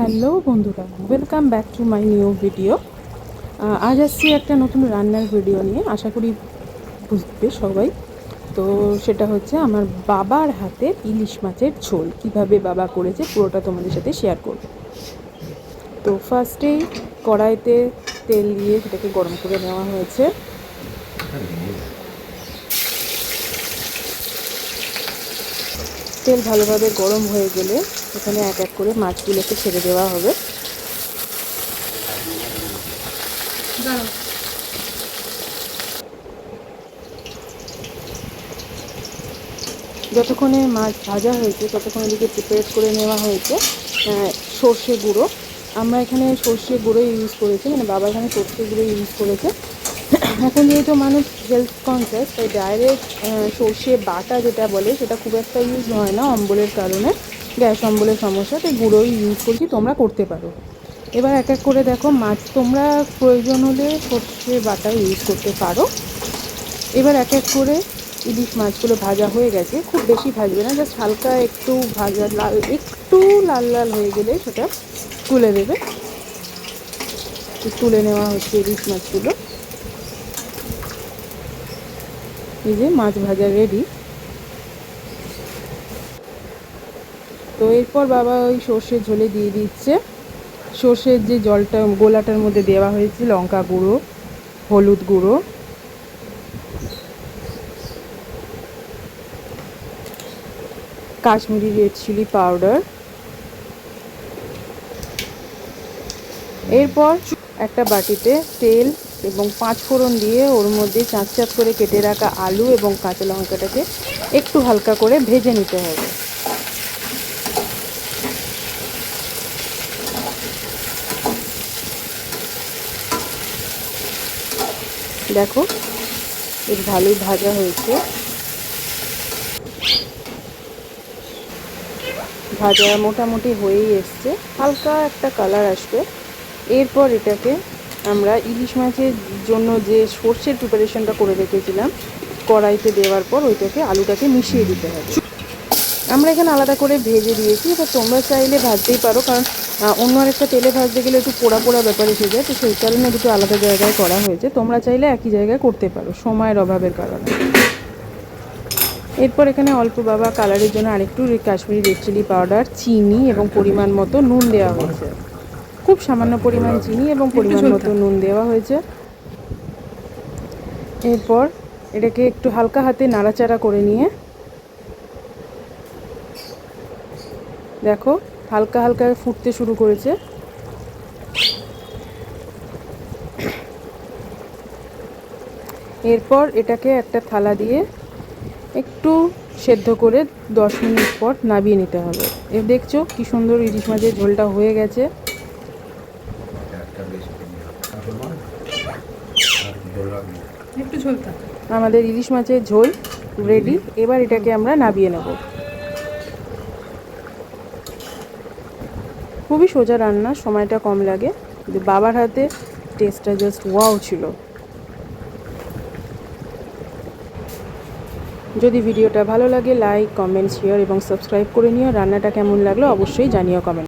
Hello বন্ধুরা welcome back to my new video আজ আসছি একটা নতুন রান্নার ভিডিও নিয়ে, আশা করি বুঝবে সবাই। তো সেটা হচ্ছে আমার বাবার হাতে ইলিশ মাছের ঝোল, কীভাবে বাবা করেছে পুরোটা তোমাদের সাথে শেয়ার করব। তো ফার্স্টেই কড়াইতে তেল দিয়ে সেটাকে গরম করে নেওয়া হয়েছে। তেল ভালোভাবে গরম হয়ে গেলে এখানে এক এক করে মাছগুলোকে ছেড়ে দেওয়া হবে। যতক্ষণে মাছ ভাজা হয়েছে, ততক্ষণ এদিকে প্রিপেয়ার করে নেওয়া হয়েছে সর্ষে গুঁড়ো। আমরা এখানে সর্ষে গুঁড়ো ইউজ করেছি মানে বাবা এখানে সর্ষে গুঁড়ো ইউজ করেছে। এখন যেহেতু মানুষ হেলথ কনসিয়াস তাই ডাইরেক্ট সর্ষে বাটা যেটা বলে, সেটা খুব একটা ইউজ হয় না অম্বলের কারণে। গ্যাস অম্বলের সমস্যা, তাই গুঁড়োই ইউজ করছি, তোমরা করতে পারো। এবার এক এক করে দেখো, মাছ তোমরা প্রয়োজন হলে সর্ষে বাটা ইউজ করতে পারো। এবার এক এক করে ইলিশ মাছগুলো ভাজা হয়ে গেছে। খুব বেশি ভাজবে না জাস্ট হালকা একটু ভাজা, লাল, একটু লাল লাল হয়ে গেলে সেটা তুলে দেবে। তুলে নেওয়া হচ্ছে ইলিশ মাছগুলো। এই যে মাছ ভাজা রেডি তো এরপর বাবা ওই সর্ষের ঝোলে দিয়ে দিচ্ছে। সর্ষের যে জলটা, গোলাটার মধ্যে দেওয়া হয়েছে লঙ্কা গুঁড়ো, হলুদ গুঁড়ো। কাশ্মীরি রেড চিলি পাউডার এরপর একটা বাটিতে তেল এবং পাঁচ ফোড়ন দিয়ে ওর মধ্যে চাঁচ চাঁচ করে কেটে রাখা আলু এবং কাঁচা লঙ্কাটাকে একটু হালকা করে ভেজে নিতে হবে। দেখো বেশ ভালোই ভাজা হয়েছে। ভাজা মোটামুটি হয়েই এসছে। হালকা একটা কালার আসবে। এরপর এটাকে আমরা ইলিশ মাছের জন্য যে সর্ষের প্রিপারেশনটা করে রেখেছিলাম, কড়াইতে দেওয়ার পর ওইটাকে আলুটাকে মিশিয়ে দিতে হবে। আমরা এখানে আলাদা করে ভেজে দিয়েছি, এবার তোমরা চাইলে ভাজতেই পারো, কারণ অন্য আরেকটা তেলে ভাজতে গেলে একটু পোড়া পোড়া ব্যাপার এসে যায়, তো সেই কারণে দুটো আলাদা জায়গায় করা হয়েছে। তোমরা চাইলে একই জায়গায় করতে পারো, সময়ের অভাবের কারণে। এরপর এখানে অল্প বাবা কালারের জন্য আরেকটু কাশ্মীরি রেড চিলি পাউডার চিনি এবং পরিমাণ মতো নুন দেওয়া হয়েছে। খুব সামান্য পরিমাণ চিনি এবং পরিমাণ মতো নুন দেওয়া হয়েছে। এরপর এটাকে একটু হালকা হাতে নাড়াচাড়া করে নিয়ে দেখো হালকা হালকা ফুটতে শুরু করেছে। এরপর এটাকে একটা থালা দিয়ে একটু সেদ্ধ করে দশ মিনিট পর নাবিয়ে নিতে হবে। এ দেখছ কি সুন্দর ইলিশ মাছের ঝোলটা হয়ে গেছে। আমাদের ইলিশ মাছের ঝোল রেডি এবার এটাকে আমরা নাবিয়ে নেব। খুবই সোজা রান্না, সময়টা কম লাগে। বাবার হাতে টেস্টটা জাস্ট ওয়াও ছিল। যদি ভিডিওটা ভালো লাগে লাইক কমেন্ট শেয়ার এবং সাবস্ক্রাইব করে নিও। রান্নাটা কেমন লাগল অবশ্যই জানিও কমেন্ট